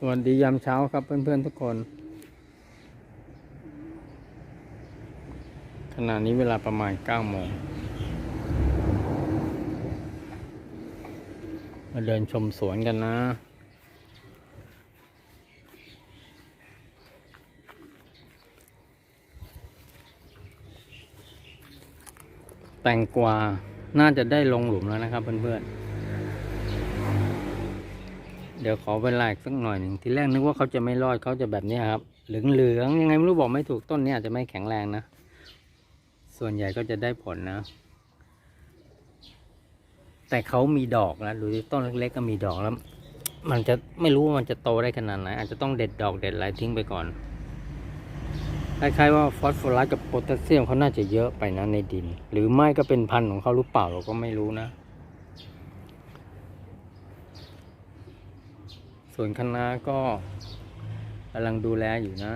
สวัสดียามเช้าครับเพื่อนๆทุกคน ขณะนี้เวลาประมาณ9โมงมาเดินชมสวนกันนะ แตงกวาน่าจะได้ลงหลุมแล้วนะครับเพื่อนๆ ดี๋ยวขอเวลาอีกสักหน่อยหนึ่งทีแรกนึกว่าเขาจะไม่รอดเขาจะแบบนี้ครับ เหลืองๆยังไงไม่รู้บอกไม่ถูกต้นนี้อาจจะไม่แข็งแรงนะ ส่วนใหญ่ก็จะได้ผลนะ แต่เขามีดอกแล้วดูที่ต้นเล็กๆก็มีดอกแล้ว มันจะไม่รู้ว่ามันจะโตได้ขนาดไหนอาจจะต้องเด็ดดอกเด็ดอะไรทิ้งไปก่อนคล้ายๆว่าฟอสฟอรัสกับโพแทสเซียมเขาน่าจะเยอะไปนะในดิน หรือไม่ก็เป็นพันธุ์ของเขาหรือเปล่าเราก็ไม่รู้นะ ส่วนคณะน้าก็กำลังดูแลอยู่นะ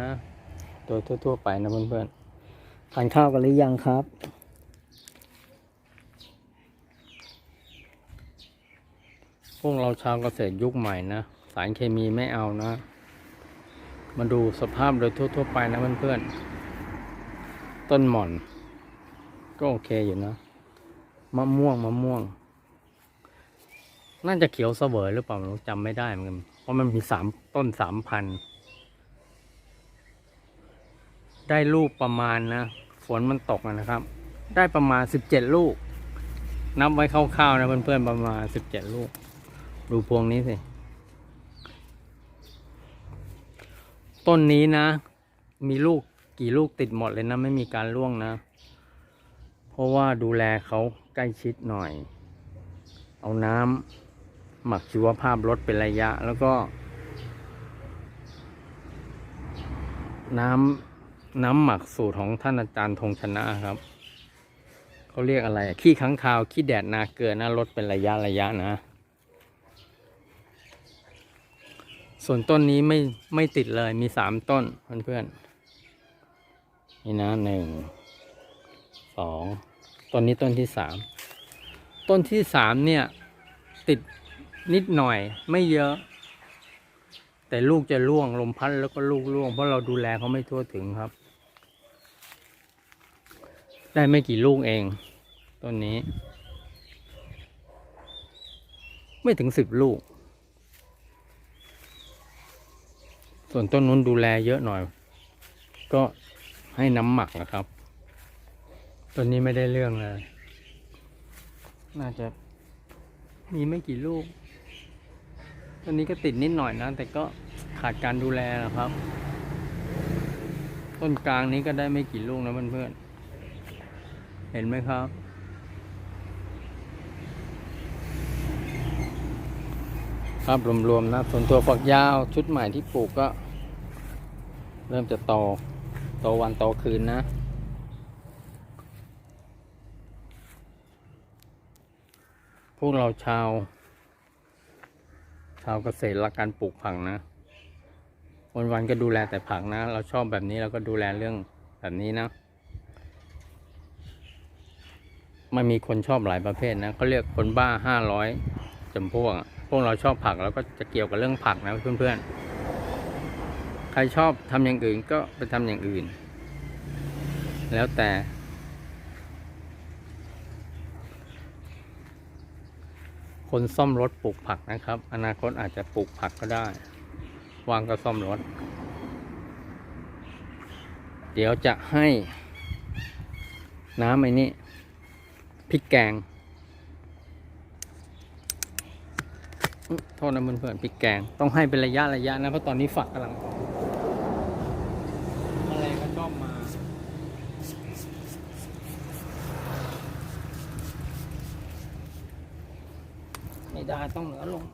โดยทั่วๆไปนะเพื่อนๆทานข้าวกันหรือยังครับพวกเราชาวเกษตรยุคใหม่นะ สารเคมีไม่เอานะ มาดูสภาพโดยทั่ว ๆ ไปนะเพื่อนๆ ต้นหม่อน ก็โอเคอยู่นะ มะม่วงมะม่วง น่าจะเขียวเสวยหรือเปล่าไม่รู้จำไม่ได้เหมือนกันเพ ราะมันมีสามต้นสามพัน ได้ลูกประมาณนะ ฝนมันตกนะครับ ได้ประมาณสิบเจ็ดลูก นับไว้คร่าวๆนะเพื่อนๆประมาณสิบเจ็ดลูก ดูพวงนี้สิ ต้นนี้นะ มีลูกกี่ลูกติดหมดเลยนะ ไม่มีการร่วงนะ เพราะว่าดูแลเขาใกล้ชิดหน่อย เอาน้ำ หมักชีวภาพลดเป็นระยะ แล้วก็ น้ำน้ำหมักสูตรของท่านอาจารย์ธงชนะครับเขาเรียกอะไร ขี้ค้างคาว ขี้แดดนาเกลือนะลดเป็นระยะระยะนะ ส่วนต้นนี้ไม่ไม่ติดเลยมีสามต้นเพื่อนๆนี่นะหนึ่งสองต้นนี้ต้นที่สามต้นที่สามเนี่ย ติด นิดหน่อยไม่เยอะ แต่ลูกจะร่วงลมพัดแล้วก็ลูกร่วง เพราะเราดูแลเขาไม่ทั่วถึงครับ ได้ไม่กี่ลูกเองต้นนี้ ไม่ถึงสิบลูก ส่วนต้นนู้นดูแลเยอะหน่อย ก็ให้น้ำหมักนะครับต้นนี้ไม่ได้เรื่องเลย น่าจะมีไม่กี่ลูก ต้นนี้ก็ติดนิดหน่อยนะ แต่ก็ขาดการดูแลนะครับ ต้นกลางนี้ก็ได้ไม่กี่ลูกนะเพื่อนๆเห็นไหมครับครับรวมๆนะส่วนตัวฝักยาวชุดใหม่ที่ปลูกก็ เริ่มจะโตโตวันโตคืนนะ พวกเราชาว ชาวเกษตรรักการปลูกผักนะ วันๆก็ดูแลแต่ผักนะ เราชอบแบบนี้เราก็ดูแลเรื่องแบบนี้นะ มันมีคนชอบหลายประเภทนะเขาเรียกคนบ้าห้าร้อยจำพวกอะพวกเราชอบผักเราก็จะเกี่ยวกับเรื่องผักนะเพื่อนๆ ใครชอบทำอย่างอื่นก็ไปทำอย่างอื่น แล้วแต่ คนซ่อมรถปลูกผักนะครับ อนาคตอาจจะปลูกผักก็ได้ วางก็ซ่อมรถ เดี๋ยวจะให้น้ำไอ้นี่พริกแกงโทษนะเพื่อนๆพริกแกง ต้องให้เป็นระยะระยะนะ เพราะตอนนี้ฝักกำลังออกแมลงก็ชอบมา ด้ต้องเหนือลง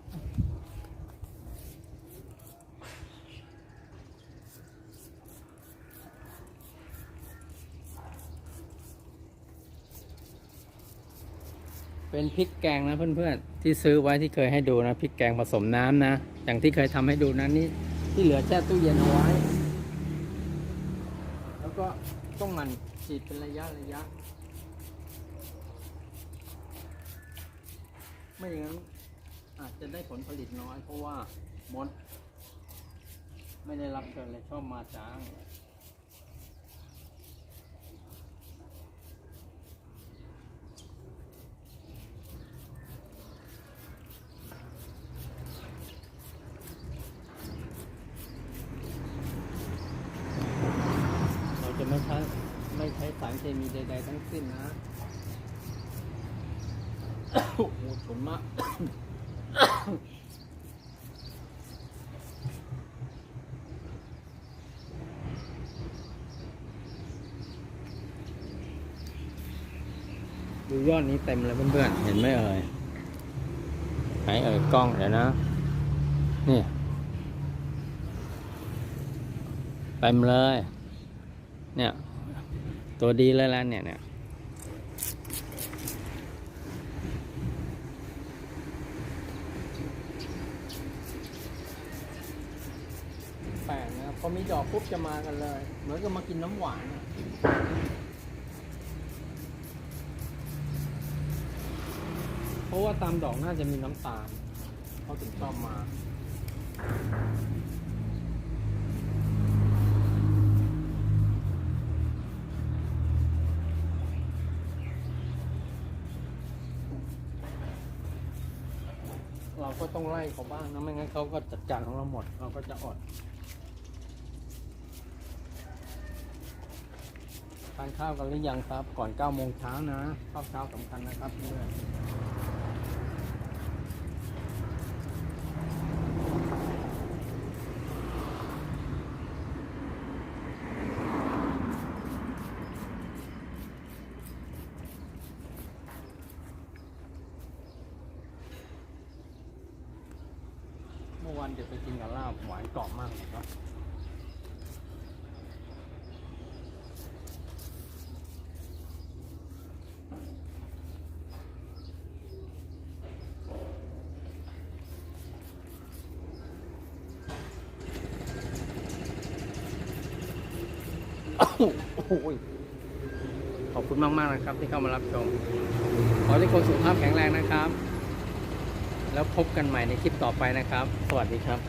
เป็นพริกแกงนะเพื่อนๆ ที่ซื้อไว้ที่เคยให้ดูนะพริกแกงผสมน้ำนะ อย่างที่เคยทำให้ดูนะนี่ที่เหลือแช่ตู้เย็นเอาไว้ แล้วก็ต้องมันฉีดเป็นระยะระยะไม่อย่างนั้น อาจจะได้ผลผลิตน้อยเพราะว่ามด ไม่ได้รับเชิญเลยชอบมาจ้าง เราจะไม่ใช้ไม่ใช้สารเคมีใด ๆ ทั้งสิ้นนะ โอ้โหฉุนมาก ดูยอดนี้เต็มเลยเพื่อนๆ เห็นไหมเอ่ย ไหนเอ่ยกล้องเดี๋ยวนะ นี่เต็มเลย เนี่ย ตัวดีเลยแล้วเนี่ยเนี่ยแปลกนะพ อมีดอกปุ๊บจะมากันเลย เหมือนกับมากินน้ำหวานเพราะว่าตามดอกน่าจะมีน้ำตาลเขาถึงชอบมา เราก็ต้องไล่เขาบ้างนะไม่งั้นเขาก็จัดการของเราหมด เราก็จะอด ทานข้าวกันหรือยังครับ ก่อน9โมงเช้านะข้าวเช้าสำคัญนะครับเพื่อนเมื่อวานเดี๋ยวไปกินกับลาบหวานกรอบมากเลยครับ โอ้โหขอบคุณมากๆนะครับ ที่เข้ามารับชม ขอให้ทุกคนสุขภาพแข็งแรงนะครับ แล้วพบกันใหม่ในคลิปต่อไปนะครับ สวัสดีครับ